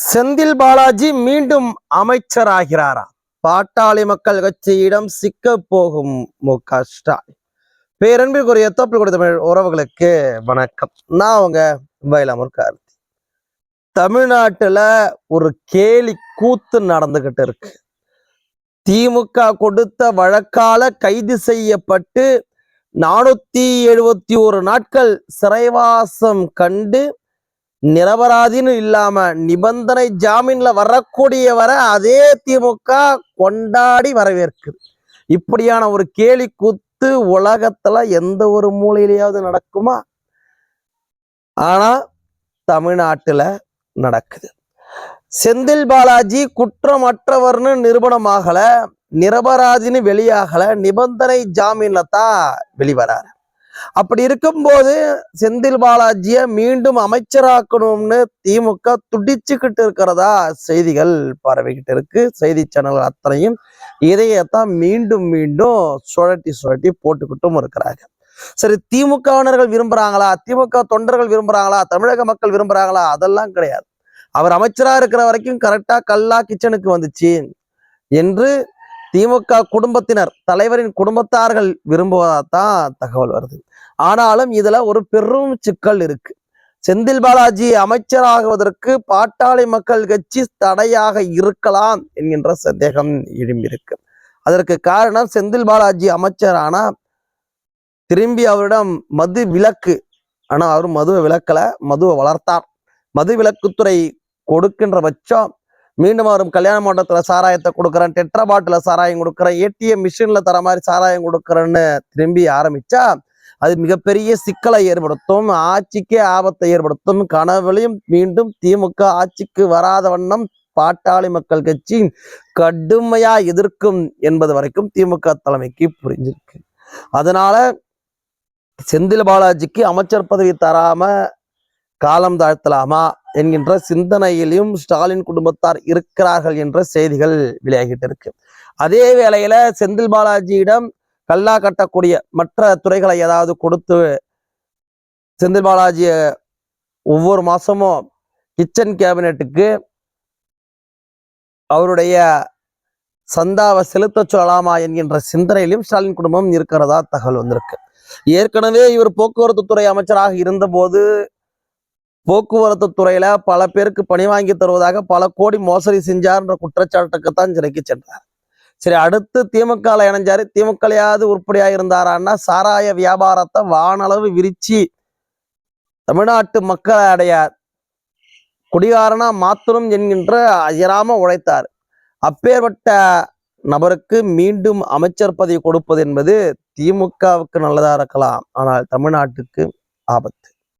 செந்தில் பாலாஜி மீண்டும் அமைச்சர் ஆகிறாரா பாட்டாளி மக்கள் கட்சியிடம் சிக்க போகும் மு க ஸ்டாலின். பேரன்பிற்குரிய தோப்பில் கொடுத்த தமிழ் உறவுகளுக்கு வணக்கம். நான் அவங்க வயலாமூர் கார்த்தி. தமிழ்நாட்டுல ஒரு கேலி கூத்து நடந்துகிட்டு இருக்கு. திமுக கொடுத்த வழக்கால கைது செய்யப்பட்டு நானூத்தி எழுபத்தி ஒரு நாட்கள் சிறைவாசம் கண்டு நிரபராதின்னு இல்லாம நிபந்தனை ஜாமீன்ல வரக்கூடியவரை அதே திமுக கொண்டாடி வரவேற்குது. இப்படியான ஒரு கேலி கூத்து உலகத்துல எந்த ஒரு மூலையிலையாவது நடக்குமா? ஆனா தமிழ்நாட்டுல நடக்குது. செந்தில் பாலாஜி குற்றமற்றவர்னு நிரூபணமாகல நிரபராதின்னு வெளியாகல நிபந்தனை ஜாமீன்ல தான் வெளிவராரு. அப்படி இருக்கும்போது செந்தில் பாலாஜியை மீண்டும் அமைச்சராக்கணும்னு திமுக துடிச்சுக்கிட்டு இருக்கிறதா செய்திகள் பரவிக்கிட்டு இருக்கு. செய்தி சேனல் அத்தனையும் இதையத்தான் மீண்டும் மீண்டும் சுழட்டி சுழட்டி போட்டுக்கிட்டும் இருக்கிறாங்க. சரி திமுகவினர்கள் விரும்புறாங்களா? திமுக தொண்டர்கள் விரும்புறாங்களா? தமிழக மக்கள் விரும்புறாங்களா? அதெல்லாம் கிடையாது. அவர் அமைச்சரா இருக்கிற வரைக்கும் கரெக்டா கல்லா கிச்சனுக்கு வந்துச்சு என்று திமுக குடும்பத்தினர் தலைவரின் குடும்பத்தார்கள் விரும்புவதாதான் தகவல் வருது. ஆனாலும் இதுல ஒரு பெரும் சிக்கல் இருக்கு. செந்தில் பாலாஜி அமைச்சராகுவதற்கு பாட்டாளி மக்கள் கட்சி தடையாக இருக்கலாம் என்கின்ற சந்தேகம் எழும்பியிருக்கு அதற்கு காரணம் செந்தில் பாலாஜி அமைச்சரானா திரும்பி அவரிடம் மது விலக்கு. ஆனால் அவர் மதுவை விலக்கல மதுவை வளர்த்தார். மது விலக்குத்துறை கொடுக்கின்ற பட்சம் மீண்டும் வரும் கல்யாண மண்டபத்தில் சாராயத்தை கொடுக்குறேன் டெட்ரா பாட்டில் சாராயம் கொடுக்குறேன் ஏடிஎம் மிஷினில் தர மாதிரி சாராயம் கொடுக்குறேன்னு திரும்பி ஆரம்பிச்சா அது மிகப்பெரிய சிக்கலை ஏற்படுத்தும் ஆட்சிக்கே ஆபத்தை ஏற்படுத்தும். கனவுலையும் மீண்டும் திமுக ஆட்சிக்கு வராத வண்ணம் பாட்டாளி மக்கள் கட்சி கடுமையா எதிர்க்கும் என்பது வரைக்கும் திமுக தலைமைக்கு புரிஞ்சிருக்கு. அதனால செந்தில் பாலாஜிக்கு அமைச்சர் பதவி தராம காலம் தாழ்த்தலாமா என்கின்ற சிந்தனையிலும் ஸ்டாலின் குடும்பத்தார் இருக்கிறார்கள் என்ற செய்திகள் வெளியாகிட்டு இருக்கு. அதே வேளையில செந்தில் பாலாஜியிடம் கல்லா கட்டக்கூடிய மற்ற துறைகளை ஏதாவது கொடுத்து செந்தில் பாலாஜிய ஒவ்வொரு மாசமும் கிச்சன் கேபினெட்டுக்கு அவருடைய சந்தாவை செலுத்த சொல்லலாமா என்கின்ற சிந்தனையிலும் ஸ்டாலின் குடும்பம் இருக்கிறதா தகவல் வந்திருக்கு. ஏற்கனவே இவர் போக்குவரத்து துறை அமைச்சராக இருந்தபோது போக்குவரத்து துறையில பல பேருக்கு பணி வாங்கி தருவதாக பல கோடி மோசடி செஞ்சார்ன்ற குற்றச்சாட்டுக்குத்தான் சிறைக்கு சென்றார். சரி அடுத்து திமுக இணைஞ்சாரு. திமுகலையாவது உருப்படியாக இருந்தாரான்னா சாராய வியாபாரத்தை வானளவு விரிச்சு தமிழ்நாட்டு மக்களுடைய குடிகாரனா மாத்தணும் என்கின்ற அயராம உழைத்தார். அப்பேற்பட்ட நபருக்கு மீண்டும் அமைச்சர் பதவி கொடுப்பது என்பது திமுகவுக்கு நல்லதா இருக்கலாம். ஆனால் தமிழ்நாட்டுக்கு ஆபத்து.